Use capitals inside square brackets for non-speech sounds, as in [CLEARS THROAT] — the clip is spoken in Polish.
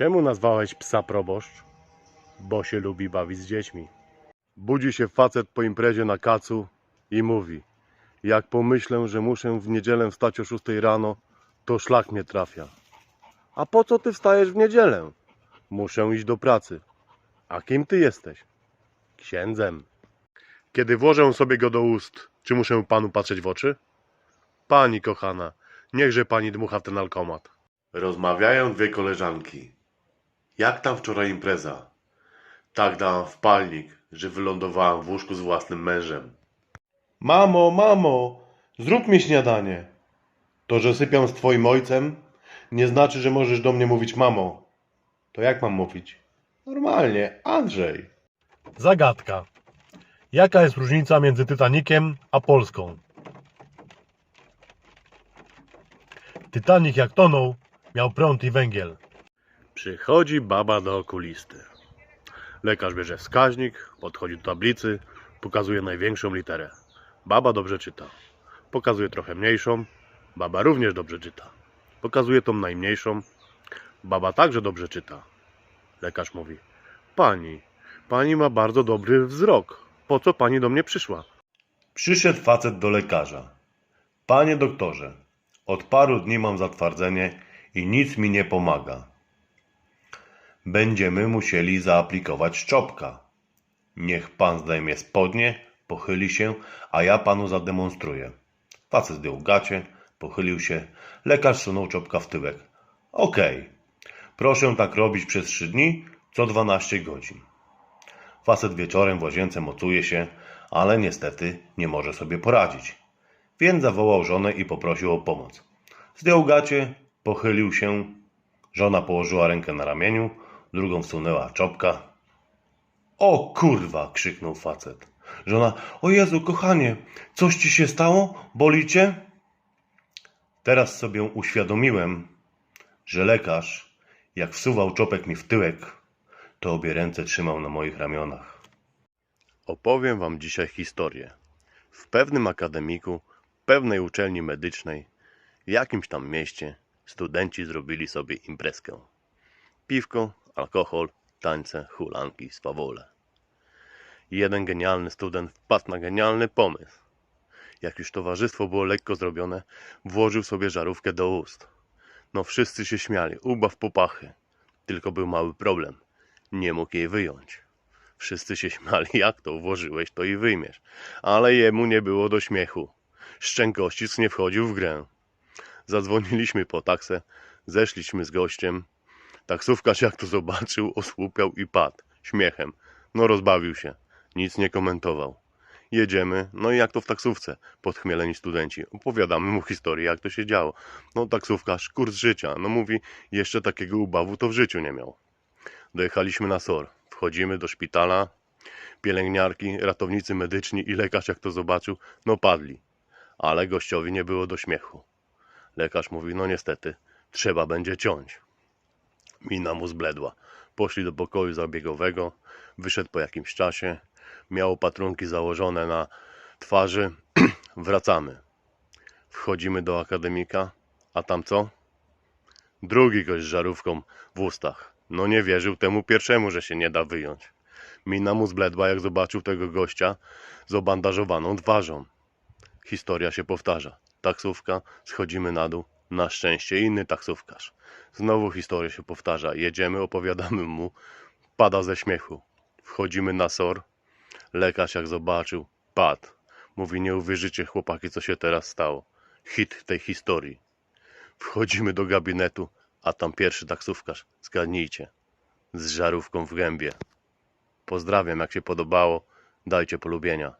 Czemu nazwałeś psa proboszcz? Bo się lubi bawić z dziećmi. Budzi się facet po imprezie na kacu i mówi Jak pomyślę, że muszę w niedzielę wstać o 6 rano, to szlak mnie trafia. A po co ty wstajesz w niedzielę? Muszę iść do pracy. A kim ty jesteś? Księdzem. Kiedy włożę sobie go do ust, czy muszę panu patrzeć w oczy? Pani kochana, niechże pani dmucha w ten alkomat. Rozmawiają dwie koleżanki. Jak tam wczoraj impreza? Tak dałam w palnik, że wylądowałam w łóżku z własnym mężem. Mamo, mamo, zrób mi śniadanie. To, że sypiam z twoim ojcem, nie znaczy, że możesz do mnie mówić mamo. To jak mam mówić? Normalnie, Andrzej. Zagadka. Jaka jest różnica między Titanikiem a Polską? Titanic jak tonął, miał prąd i węgiel. Przychodzi baba do okulisty. Lekarz bierze wskaźnik, podchodzi do tablicy, pokazuje największą literę. Baba dobrze czyta. Pokazuje trochę mniejszą. Baba również dobrze czyta. Pokazuje tą najmniejszą. Baba także dobrze czyta. Lekarz mówi: Pani, pani ma bardzo dobry wzrok. Po co pani do mnie przyszła? Przyszedł facet do lekarza. Panie doktorze, od paru dni mam zatwardzenie i nic mi nie pomaga. Będziemy musieli zaaplikować szczopka. Niech pan zdejmie spodnie, pochyli się, a ja panu zademonstruję. Facet zdjął gacie, pochylił się, lekarz sunął czopka w tyłek. Okej, proszę tak robić przez trzy dni, co 12 godzin. Facet wieczorem w łazience mocuje się, ale niestety nie może sobie poradzić. Więc zawołał żonę i poprosił o pomoc. Zdjął gacie, pochylił się. Żona położyła rękę na ramieniu, drugą wsunęła czopka. O kurwa! krzyknął facet. Żona, o Jezu, kochanie, coś ci się stało? Boli cię? Teraz sobie uświadomiłem, że lekarz, jak wsuwał czopek mi w tyłek, to obie ręce trzymał na moich ramionach. Opowiem wam dzisiaj historię. W pewnym akademiku, pewnej uczelni medycznej, w jakimś tam mieście, studenci zrobili sobie imprezkę. Piwko, alkohol, tańce, hulanki, swawole. Jeden genialny student wpadł na genialny pomysł. Jak już towarzystwo było lekko zrobione, włożył sobie żarówkę do ust. No wszyscy się śmiali, ubaw popachy. Tylko był mały problem. Nie mógł jej wyjąć. Wszyscy się śmiali, jak to włożyłeś, to i wyjmiesz. Ale jemu nie było do śmiechu. Szczękościc nie wchodził w grę. Zadzwoniliśmy po taksę, zeszliśmy z gościem. Taksówkarz jak to zobaczył, osłupiał i padł. Śmiechem. No rozbawił się. Nic nie komentował. Jedziemy, no i jak to w taksówce, podchmieleni studenci. Opowiadamy mu historię, jak to się działo. No taksówkarz, kurs życia. No mówi, jeszcze takiego ubawu to w życiu nie miał. Dojechaliśmy na SOR. Wchodzimy do szpitala. Pielęgniarki, ratownicy medyczni i lekarz jak to zobaczył, no padli. Ale gościowi nie było do śmiechu. Lekarz mówi, no niestety, trzeba będzie ciąć. Mina mu zbledła. Poszli do pokoju zabiegowego, wyszedł po jakimś czasie, miał opatrunki założone na twarzy, [CLEARS THROAT] wracamy. Wchodzimy do akademika, a tam co? Drugi gość z żarówką w ustach. No nie wierzył temu pierwszemu, że się nie da wyjąć. Mina mu zbledła, jak zobaczył tego gościa z obandażowaną twarzą. Historia się powtarza. Taksówka, schodzimy na dół. Na szczęście inny taksówkarz. Znowu historia się powtarza. Jedziemy, opowiadamy mu. Pada ze śmiechu. Wchodzimy na SOR. Lekarz jak zobaczył, padł. Mówi, nie uwierzycie chłopaki, co się teraz stało. Hit tej historii. Wchodzimy do gabinetu, a tam pierwszy taksówkarz. Zgadnijcie. Z żarówką w gębie. Pozdrawiam, jak się podobało. Dajcie polubienia.